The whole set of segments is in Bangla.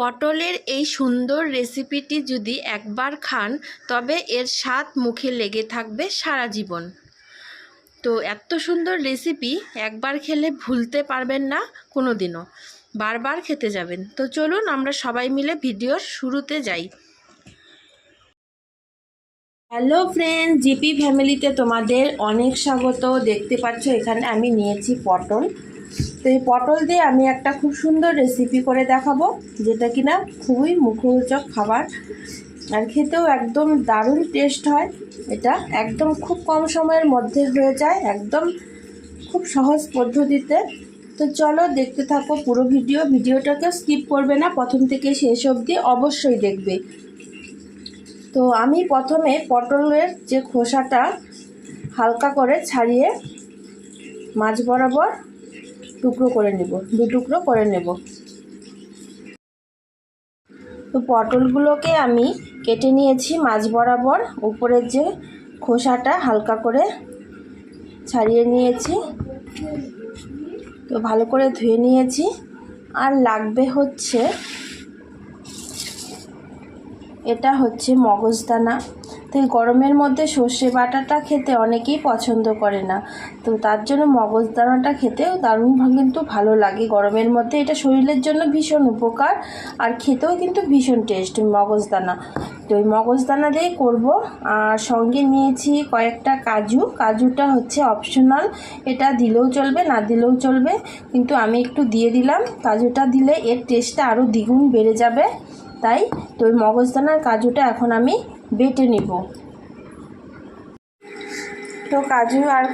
পটলের এই সুন্দর রেসিপিটি যদি একবার খান, তবে এর স্বাদ মুখে লেগে থাকবে সারা জীবন। তো এত সুন্দর রেসিপি একবার খেলে ভুলতে পারবেন না কোনো দিনও বারবার খেতে যাবেন। তো চলুন আমরা সবাই মিলে ভিডিওর শুরুতে যাই। হ্যালো ফ্রেন্ড, জিপি ফ্যামিলিতে তোমাদের অনেক স্বাগত। দেখতে পাচ্ছ এখানে আমি নিয়েছি পটল। তো এই পটল দিয়ে আমি একটা খুব সুন্দর রেসিপি করে দেখাবো, যেটা কিনা খুবই মুখরোচক খাবার। আর খেতেও একদম দারুণ টেস্ট হয়। এটা একদম খুব কম সময়ের মধ্যে হয়ে যায়, একদম খুব সহজ পদ্ধতিতে। তো চলো দেখতে থাকো পুরো ভিডিও। ভিডিওটাকে স্কিপ করবে না, প্রথম থেকে শেষ অবধি অবশ্যই দেখবে। তো আমি প্রথমে পটলের যে খোসাটা হালকা করে ছাড়িয়ে মাছ বরাবর টুকরো করে নেব, দু টুকরো করে নেব। তো পটলগুলোকে আমি কেটে নিয়েছি মাছ বরাবর। উপরের যে খোসাটা হালকা করে ছাড়িয়ে নিয়েছি। তো ভালো করে ধুয়ে নিয়েছি। আর লাগবে হচ্ছে, এটা হচ্ছে মগজদানা। তো এই গরমের মধ্যে সর্ষে বাটাটা খেতে অনেকেই পছন্দ করে না। তো তার জন্য মগজদানাটা খেতেও দারুণ কিন্তু ভালো লাগে। গরমের মধ্যে এটা শরীরের জন্য ভীষণ উপকার আর খেতেও কিন্তু ভীষণ টেস্ট মগজদানা তো ওই মগজদানা দিয়ে করব। আর সঙ্গে নিয়েছি কয়েকটা কাজু। কাজুটা হচ্ছে অপশনাল এটা দিলেও চলবে, না দিলেও চলবে। কিন্তু আমি একটু দিয়ে দিলাম। কাজুটা দিলে এর টেস্টটা আরও দ্বিগুণ বেড়ে যাবে। তাই তো ওই মগজদানার কাজুটা এখন আমি বেটে নিব। তো কাজু আর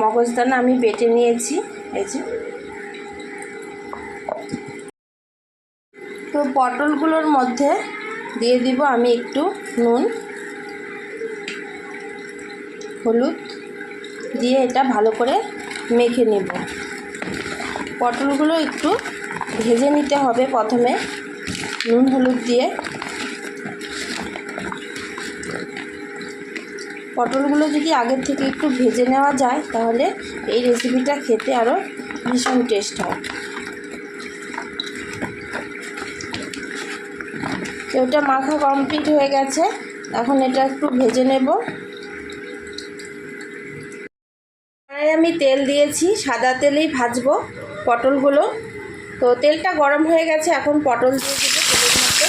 মগজদানা আমি বেটে নিয়েছি, এই যে। তো পটলগুলোর মধ্যে দিয়ে দিব আমি একটু নুন, হলুদ, দিয়ে এটা ভালো করে মেখে নেব। পটলগুলো একটু ভেজে নিতে হবে প্রথমে, নুন, হলুদ দিয়ে। পটলগুলো যদি আগের থেকে একটু ভেজে নেওয়া যায়, তাহলে এই রেসিপিটা খেতে আরও ভীষণ টেস্ট হয়। তো ওটা মাখা কমপ্লিট হয়ে গেছে। এখন এটা একটু ভেজে নেব। আমি তেল দিয়েছি, সাদা তেলেই ভাজবো পটলগুলো। তো তেলটা গরম হয়ে গেছে, এখন পটল দিয়ে দেবো তেলের মধ্যে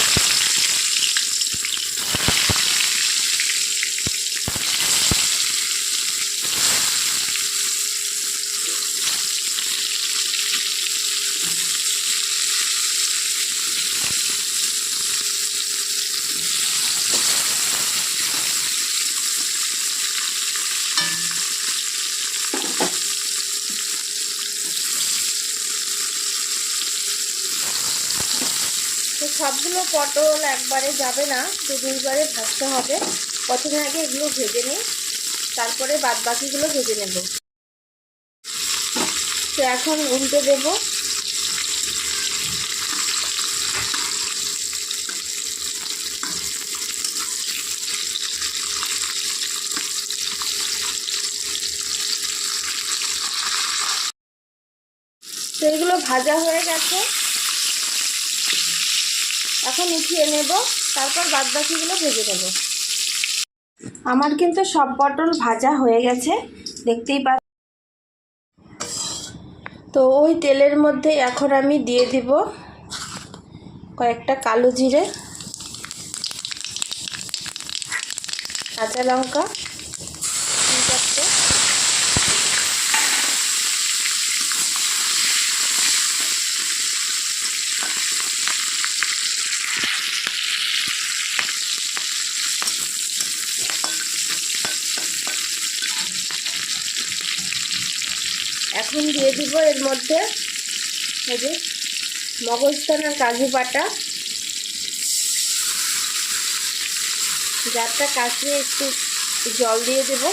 তো সবগুলো পটল একবারে যাবে না দু দুইবারে ভাজতে হবে। প্রথমে আগে এগুলো ভেজে নিই, তারপরে বাদ বাকিগুলো ভেজে নেব। তো এখন উল্টে দেব। তো এগুলো ভাজা হয়ে গেছে। এখন উঠিয়ে নেব, তারপর বাদ বাকিগুলো ভেজে নেব। আমার কিন্তু সব পটল ভাজা হয়ে গেছে, দেখতেই পা তো ওই তেলের মধ্যে এখন আমি দিয়ে দিব কয়েকটা কালো জিরে, কাঁচা লঙ্কা এখন দিয়ে দিব, এর মধ্যে এই যে মগজদানার কাজু বাটা। জারটা কাশিয়ে একটু জল দিয়ে দেব।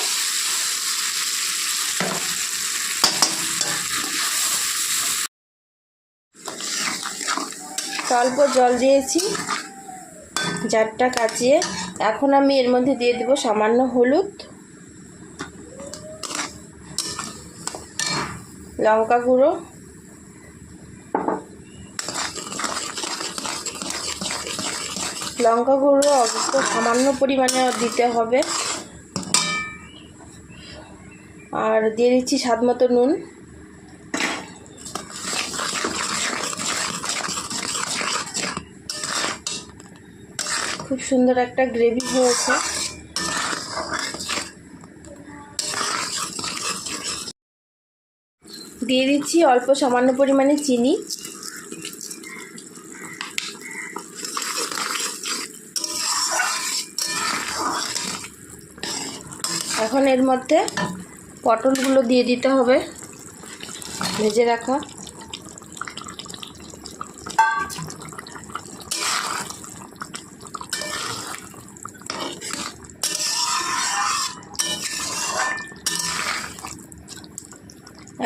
অল্প জল দিয়েছি জারটা কাচিয়ে। এখন আমি এর মধ্যে দিয়ে দেব সামান্য হলুদ। লঙ্কা গুঁড়ো। লঙ্কা গুঁড়ো অল্প সামান্য পরিমাণে দিতে হবে। আর দিয়ে দিচ্ছি স্বাদ মতো নুন। খুব সুন্দর একটা গ্রেভি হয়েছে। দিয়ে দিচ্ছি অল্প সামান্য পরিমাণে চিনি। এখন এর মধ্যে পটলগুলো দিয়ে দিতে হবে। ভেজে রাখা।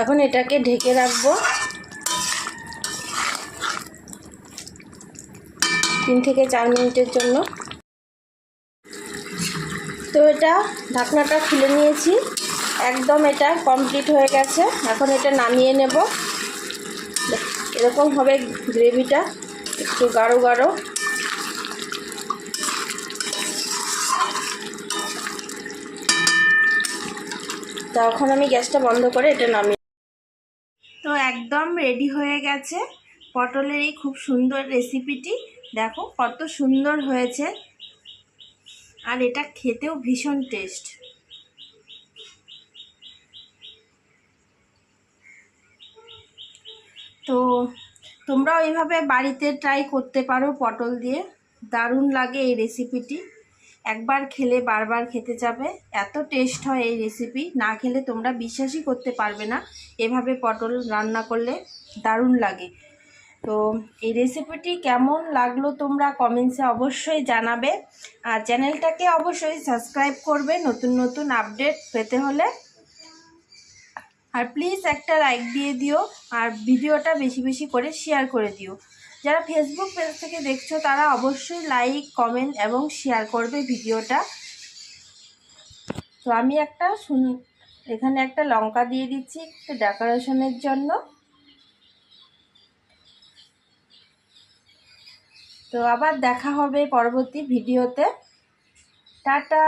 এখন এটাকে ঢেকে রাখব। তিন থেকে চার মিনিটের জন্য। তো এটা ঢাকনাটা খুলে নিয়েছি। একদম এটা কমপ্লিট হয়ে গেছে। এখন এটা নামিয়ে নেব। এরকম হবে গ্রেভিটা একটু গাঢ় গাঢ়। তখন আমি গ্যাসটা বন্ধ করে এটা নামিয়ে তো একদম রেডি হয়ে গেছে। পটলের এই খুব সুন্দর রেসিপিটি দেখো কত সুন্দর হয়েছে। আর এটা খেতেও ভীষণ টেস্ট তো তোমরাও এইভাবে বাড়িতে ট্রাই করতে পারো পটল দিয়ে। দারুণ লাগে এই রেসিপিটি একবার খেলে বারবার খেতে যাবে। এত টেস্ট হয় এই রেসিপি না খেলে তোমরা বিশ্বাসই করতে পারবে না। এভাবে পটল রান্না করলে দারুণ লাগে। তো এই রেসিপিটি কেমন লাগল তোমরা কমেন্টসে অবশ্যই জানাবে। আর চ্যানেলটাকে অবশ্যই সাবস্ক্রাইব করবে নতুন নতুন আপডেট পেতে হলে। আর প্লিজ একটা লাইক দিয়ে দিও। আর ভিডিওটা বেশি বেশি করে শেয়ার করে দিও। যারা ফেসবুক পেজ থেকে দেখছ, তারা অবশ্যই লাইক কমেন্ট এবং শেয়ার করবে ভিডিওটা। তো আমি একটা এখানে একটা লঙ্কা দিয়ে দিচ্ছি একটু ডেকোরেশনের জন্য। তো আবার দেখা হবে পরবর্তী ভিডিওতে। টাটা!